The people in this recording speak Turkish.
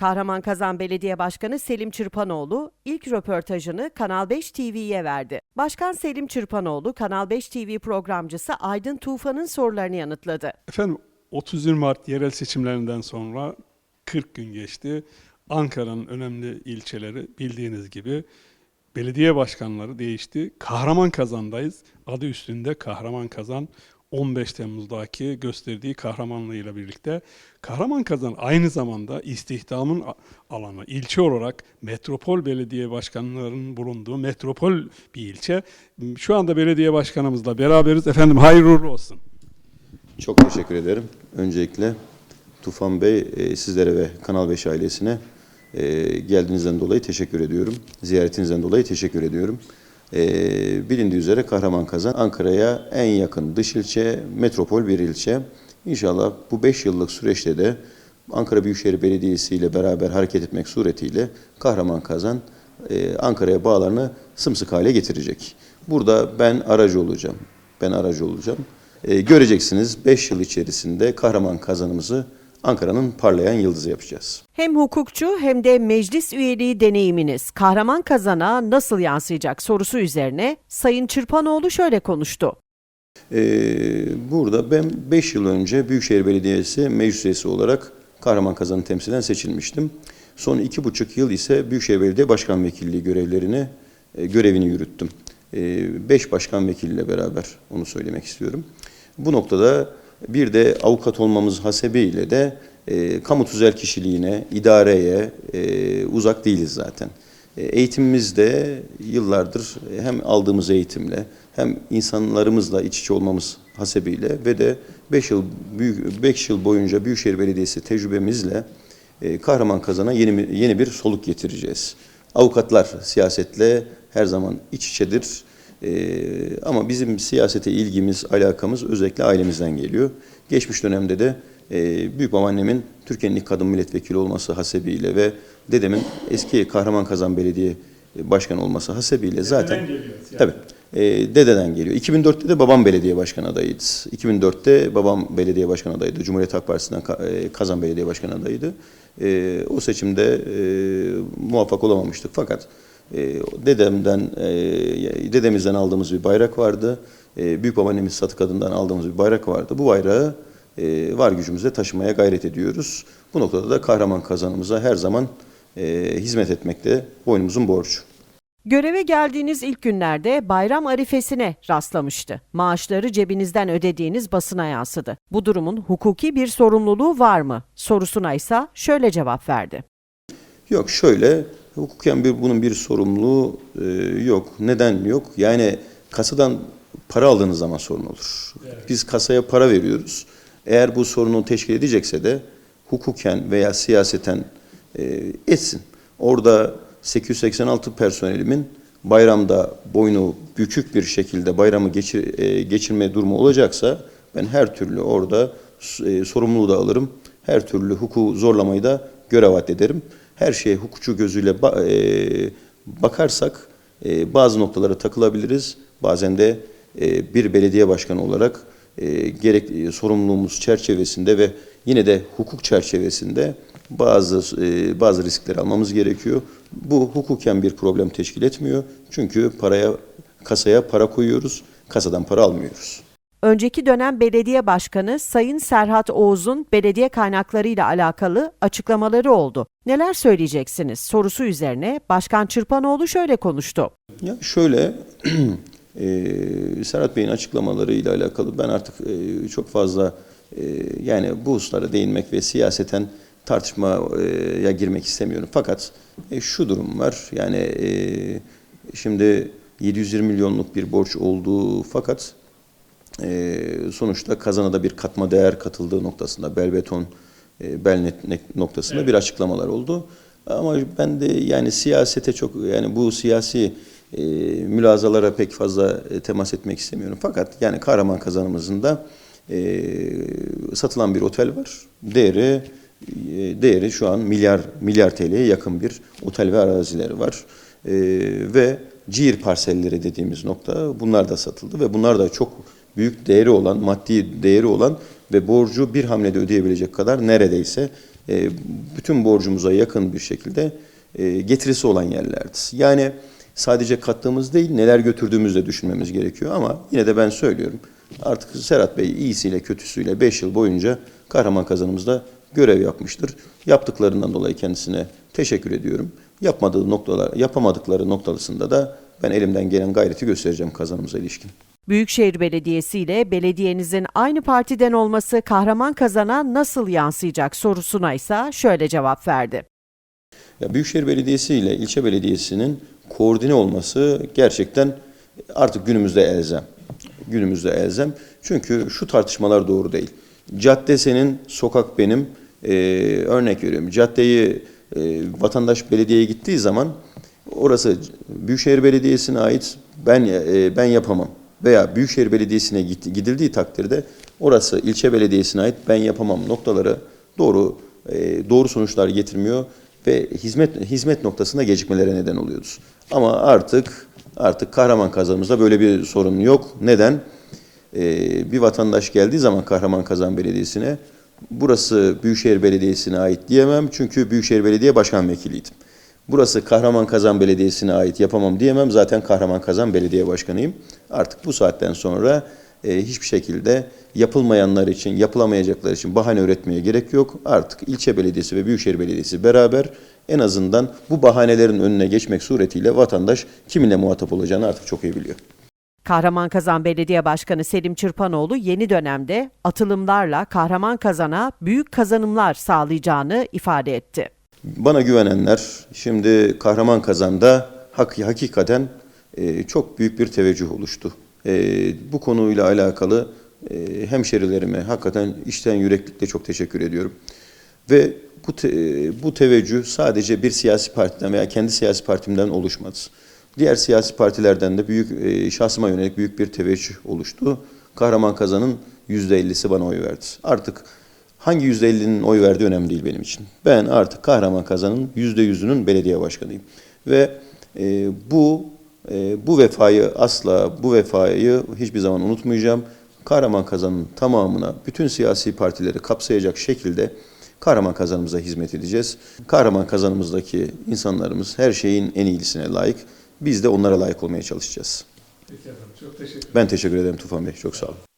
Kahramankazan Belediye Başkanı Selim Çırpanoğlu ilk röportajını Kanal 5 TV'ye verdi. Başkan Selim Çırpanoğlu Kanal 5 TV programcısı Aydın Tufan'ın sorularını yanıtladı. Efendim 31 Mart yerel seçimlerinden sonra 40 gün geçti. Ankara'nın önemli ilçeleri bildiğiniz gibi belediye başkanları değişti. Kahraman kazandayız. Adı üstünde Kahraman Kazan 15 Temmuz'daki gösterdiği kahramanlığıyla birlikte Kahraman Kazan aynı zamanda istihdamın alanı, ilçe olarak metropol belediye başkanlarının bulunduğu metropol bir ilçe. Şu anda belediye başkanımızla beraberiz. Efendim hayırlı olsun. Çok teşekkür ederim. Öncelikle Tufan Bey e, sizlere ve Kanal 5 ailesine e, geldiğinizden dolayı teşekkür ediyorum. Ziyaretinizden dolayı teşekkür ediyorum. E, bilindiği üzere Kahraman Kazan Ankara'ya en yakın dış ilçe, metropol bir ilçe. İnşallah bu 5 yıllık süreçte de Ankara Büyükşehir Belediyesi ile beraber hareket etmek suretiyle Kahraman Kazan e, Ankara'ya bağlarını sımsıkı hale getirecek. Burada ben aracı olacağım. Ben aracı olacağım. E, göreceksiniz 5 yıl içerisinde kahraman kazanımızı Ankara'nın parlayan yıldızı yapacağız. Hem hukukçu hem de meclis üyeliği deneyiminiz Kahraman Kazan'a nasıl yansıyacak sorusu üzerine Sayın Çırpanoğlu şöyle konuştu. E, burada ben 5 yıl önce Büyükşehir Belediyesi meclis üyesi olarak kahraman kazanı temsilen seçilmiştim. Son 2,5 yıl ise Büyükşehir Belediye Başkan Vekilliği görevlerini e, görevini yürüttüm. 5 başkan vekiliyle beraber onu söylemek istiyorum. Bu noktada bir de avukat olmamız hasebiyle de e, kamu tüzel kişiliğine, idareye e, uzak değiliz zaten. E, eğitimimizde yıllardır hem aldığımız eğitimle hem insanlarımızla iç içe olmamız hasebiyle ve de 5 yıl büyük 5 yıl boyunca Büyükşehir Belediyesi tecrübemizle e, Kahraman Kazan'a yeni yeni bir soluk getireceğiz. Avukatlar siyasetle her zaman iç içedir. Ee, ama bizim siyasete ilgimiz, alakamız özellikle ailemizden geliyor. Geçmiş dönemde de e, büyük babaannemin Türkiye'nin ilk kadın milletvekili olması hasebiyle ve dedemin eski Kahraman Kazan Belediye Başkanı olması hasebiyle zaten tabii e, dededen geliyor. 2004'te de babam belediye başkanı adayıydı. 2004'te babam belediye başkanı adayıydı. Cumhuriyet Halk Partisi'nden e, Kazan Belediye Başkanı adayıydı. E, o seçimde e, muvaffak olamamıştık fakat e, dedemden e, dedemizden aldığımız bir bayrak vardı. E, büyük babaannemiz Satı Kadın'dan aldığımız bir bayrak vardı. Bu bayrağı e, var gücümüzle taşımaya gayret ediyoruz. Bu noktada da kahraman kazanımıza her zaman e, hizmet etmekte boynumuzun borcu. Göreve geldiğiniz ilk günlerde bayram arifesine rastlamıştı. Maaşları cebinizden ödediğiniz basına yansıdı. Bu durumun hukuki bir sorumluluğu var mı? Sorusuna ise şöyle cevap verdi. Yok şöyle hukuken bir bunun bir sorumluluğu e, yok. Neden yok? Yani kasadan para aldığınız zaman sorun olur. Biz kasaya para veriyoruz. Eğer bu sorunu teşkil edecekse de hukuken veya siyaseten e, etsin. Orada 886 personelimin bayramda boynu bükük bir şekilde bayramı geçir, e, geçirme durumu olacaksa ben her türlü orada e, sorumluluğu da alırım. Her türlü hukuku zorlamayı da görev addederim. Her şeye hukukçu gözüyle ba- e, bakarsak e, bazı noktalara takılabiliriz. Bazen de e, bir belediye başkanı olarak e, gerek e, sorumluluğumuz çerçevesinde ve yine de hukuk çerçevesinde bazı e, bazı riskleri almamız gerekiyor. Bu hukuken bir problem teşkil etmiyor. Çünkü paraya kasaya para koyuyoruz, kasadan para almıyoruz. Önceki dönem belediye başkanı Sayın Serhat Oğuz'un belediye kaynaklarıyla alakalı açıklamaları oldu. Neler söyleyeceksiniz sorusu üzerine Başkan Çırpanoğlu şöyle konuştu. Ya şöyle e, Serhat Bey'in açıklamalarıyla alakalı ben artık e, çok fazla e, yani bu hususlara değinmek ve siyaseten tartışmaya girmek istemiyorum. Fakat e, şu durum var yani e, şimdi 720 milyonluk bir borç olduğu fakat e, sonuçta kazana da bir katma değer katıldığı noktasında Belbeton, e, Belnet ne- noktasında bir açıklamalar oldu. Ama ben de yani siyasete çok yani bu siyasi e, mülazalara pek fazla e, temas etmek istemiyorum. Fakat yani Kahraman kazanımızın da e, satılan bir otel var. Değeri e, değeri şu an milyar milyar TL'ye yakın bir otel ve arazileri var. E, ve ciğer parselleri dediğimiz nokta bunlar da satıldı ve bunlar da çok büyük değeri olan, maddi değeri olan ve borcu bir hamlede ödeyebilecek kadar neredeyse e, bütün borcumuza yakın bir şekilde e, getirisi olan yerlerdir. Yani sadece kattığımız değil neler götürdüğümüzü de düşünmemiz gerekiyor ama yine de ben söylüyorum. Artık Serhat Bey iyisiyle kötüsüyle 5 yıl boyunca Kahraman Kazanımızda görev yapmıştır. Yaptıklarından dolayı kendisine teşekkür ediyorum. Yapmadığı noktalar, yapamadıkları noktalısında da ben elimden gelen gayreti göstereceğim kazanımıza ilişkin. Büyükşehir Belediyesi ile belediyenizin aynı partiden olması Kahraman Kazan'a nasıl yansıyacak sorusuna ise şöyle cevap verdi. Ya Büyükşehir Belediyesi ile ilçe belediyesinin koordine olması gerçekten artık günümüzde elzem. Günümüzde elzem. Çünkü şu tartışmalar doğru değil. Cadde senin, sokak benim. Ee, örnek veriyorum. Caddeyi e, vatandaş belediyeye gittiği zaman orası Büyükşehir Belediyesi'ne ait ben e, ben yapamam. Veya Büyükşehir Belediyesi'ne gidildiği takdirde orası ilçe belediyesine ait ben yapamam noktaları doğru e, doğru sonuçlar getirmiyor ve hizmet hizmet noktasında gecikmelere neden oluyoruz. Ama artık artık Kahraman kazanımızda böyle bir sorun yok. Neden? Ee, bir vatandaş geldiği zaman Kahraman Kazan Belediyesi'ne burası Büyükşehir Belediyesi'ne ait diyemem çünkü Büyükşehir Belediye Başkan Vekiliydim. Burası Kahraman Kazan Belediyesi'ne ait yapamam diyemem zaten Kahraman Kazan Belediye Başkanıyım. Artık bu saatten sonra e, hiçbir şekilde yapılmayanlar için, yapılamayacaklar için bahane üretmeye gerek yok. Artık ilçe belediyesi ve büyükşehir belediyesi beraber en azından bu bahanelerin önüne geçmek suretiyle vatandaş kiminle muhatap olacağını artık çok iyi biliyor. Kahraman Kazan Belediye Başkanı Selim Çırpanoğlu yeni dönemde atılımlarla Kahraman Kazan'a büyük kazanımlar sağlayacağını ifade etti. Bana güvenenler şimdi Kahraman Kazan'da hak, hakikaten e, çok büyük bir teveccüh oluştu. E, bu konuyla alakalı e, hemşerilerime hakikaten içten yüreklikle çok teşekkür ediyorum. Ve bu, te, bu teveccüh sadece bir siyasi partiden veya kendi siyasi partimden oluşmadı. Diğer siyasi partilerden de büyük e, şahsıma yönelik büyük bir teveccüh oluştu. Kahraman Kazan'ın %50'si bana oy verdi. Artık hangi %50'nin oy verdiği önemli değil benim için. Ben artık Kahraman Kazan'ın %100'ünün belediye başkanıyım. Ve e, bu e, bu vefayı asla bu vefayı hiçbir zaman unutmayacağım. Kahraman Kazan'ın tamamına bütün siyasi partileri kapsayacak şekilde Kahraman Kazanımıza hizmet edeceğiz. Kahraman Kazanımızdaki insanlarımız her şeyin en iyisine layık. Biz de onlara layık olmaya çalışacağız. Peki efendim çok teşekkür Ben teşekkür ederim Tufan Bey. Çok sağ olun.